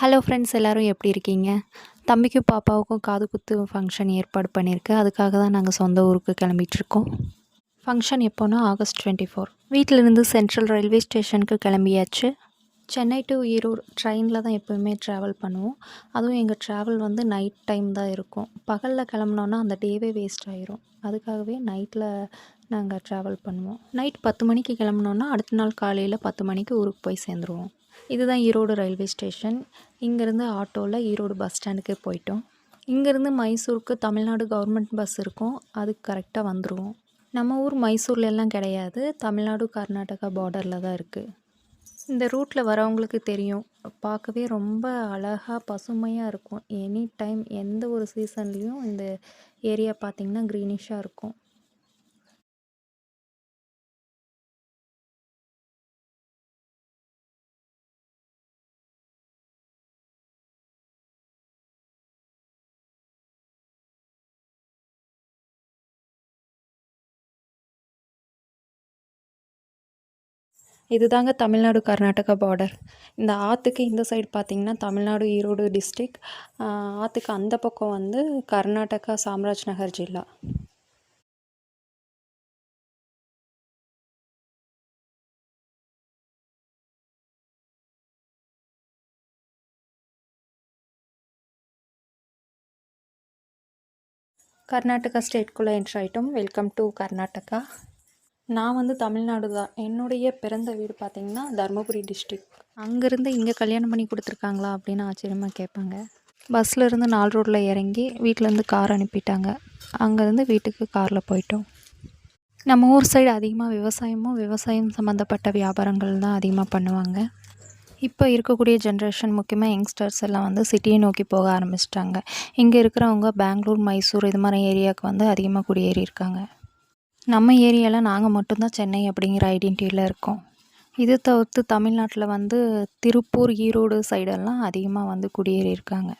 Hello friends எல்லோரும் எப்படி இருக்கீங்க? தம்பிக்கும் பாப்பாவுக்கும் காது குத்து ஃபங்க்ஷன் ஏற்பாடு பண்ணியிருக்கு. அதுக்காக தான் நாங்கள் சொந்த ஊருக்கு கிளம்பிகிட்ருக்கோம் ஃபங்க்ஷன் எப்போனா ஆகஸ்ட் டுவெண்ட்டி ஃபோர் வீட்டிலிருந்து சென்ட்ரல் ரயில்வே ஸ்டேஷனுக்கு கிளம்பியாச்சு. சென்னை டு ஈரூர் ட்ரெயினில் தான் எப்போயுமே ட்ராவல் பண்ணுவோம். அதுவும் எங்கள் ட்ராவல் வந்து நைட் டைம் தான் இருக்கும். பகலில் கிளம்புனோன்னா அந்த டேவே வேஸ்ட் ஆயிரும். அதுக்காகவே நைட்டில் நாங்கள் ட்ராவல் பண்ணுவோம். நைட் பத்து மணிக்கு கிளம்புனோன்னா அடுத்த நாள் காலையில் பத்து மணிக்கு ஊருக்கு போய் சேர்ந்துருவோம். இதுதான் ஈரோடு ரயில்வே ஸ்டேஷன் இங்கேருந்து ஆட்டோவில் ஈரோடு பஸ் ஸ்டாண்டுக்கு போயிட்டோம். இங்கேருந்து மைசூருக்கு தமிழ்நாடு கவர்மெண்ட் பஸ் இருக்கும். அதுக்கு கரெக்டாக வந்துடுவோம் நம்ம ஊர் மைசூர்லெல்லாம் கிடையாது. தமிழ்நாடு கர்நாடகா பார்டரில் தான் இருக்குது இந்த ரூட்டில் வரவங்களுக்கு தெரியும். பார்க்கவே ரொம்ப அழகாக பசுமையாக இருக்கும். எனி டைம் எந்த ஒரு சீசன்லேயும் இந்த ஏரியா பார்த்திங்கன்னா க்ரீனிஷாக இருக்கும். இதுதாங்க தமிழ்நாடு கர்நாடகா பார்டர் இந்த ஆற்றுக்கு இந்த சைடு பார்த்திங்கன்னா தமிழ்நாடு ஈரோடு டிஸ்ட்ரிக் ஆற்றுக்கு அந்த பக்கம் வந்து கர்நாடகா சாம்ராஜ் நகர் ஜில்லா. கர்நாடகா ஸ்டேட்குள்ளே என்ட்ரு ஆகிட்டோம் வெல்கம் டு கர்நாடகா. நான் வந்து தமிழ்நாடு தான். என்னுடைய பிறந்த வீடு பார்த்திங்கன்னா தருமபுரி டிஸ்ட்ரிக் அங்கேருந்து இங்கே கல்யாணம் பண்ணி கொடுத்துருக்காங்களா அப்படின்னு ஆச்சரியமாக கேட்பாங்க. பஸ்ஸில் இருந்து நாலு ரோட்டில் இறங்கி வீட்டிலேருந்து கார் அனுப்பிட்டாங்க. அங்கேருந்து வீட்டுக்கு காரில் போயிட்டோம். நம்ம ஊர் சைடு அதிகமாக விவசாயமும் விவசாயம் சம்மந்தப்பட்ட வியாபாரங்கள் தான் அதிகமாக பண்ணுவாங்க. இப்போ இருக்கக்கூடிய ஜென்ரேஷன் முக்கியமாக யங்ஸ்டர்ஸ் எல்லாம் வந்து சிட்டியை நோக்கி போக ஆரம்பிச்சிட்டாங்க. இங்கே இருக்கிறவங்க பெங்களூர் மைசூர் இது மாதிரி ஏரியாவுக்கு வந்து அதிகமாக குடியேறி இருக்காங்க நம்ம ஏரியாவில் நாங்கள் மட்டும்தான் சென்னை அப்படிங்கிற ஐடென்டிட்டியில் இருக்கோம். இது தவிர்த்து தமிழ்நாட்டில் வந்து திருப்பூர் ஈரோடு சைடெல்லாம் அதிகமாக வந்து குடியேறி இருக்காங்க.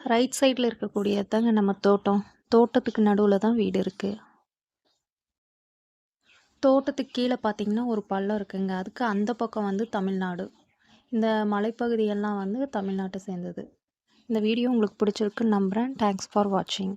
ரைட் சைடில் இருக்கக்கூடியது தாங்க நம்ம தோட்டம். தோட்டத்துக்கு நடுவில் தான் வீடு இருக்குது தோட்டத்துக்கு கீழே பார்த்தீங்கன்னா ஒரு பள்ளம் இருக்குங்க. அதுக்கு அந்த பக்கம் வந்து தமிழ்நாடு. இந்த மலைப்பகுதியெல்லாம் வந்து தமிழ்நாட்டை சேர்ந்தது. இந்த வீடியோ உங்களுக்கு பிடிச்சிருக்குன்னு நம்புகிறேன் தேங்க்ஸ் ஃபார் வாட்சிங்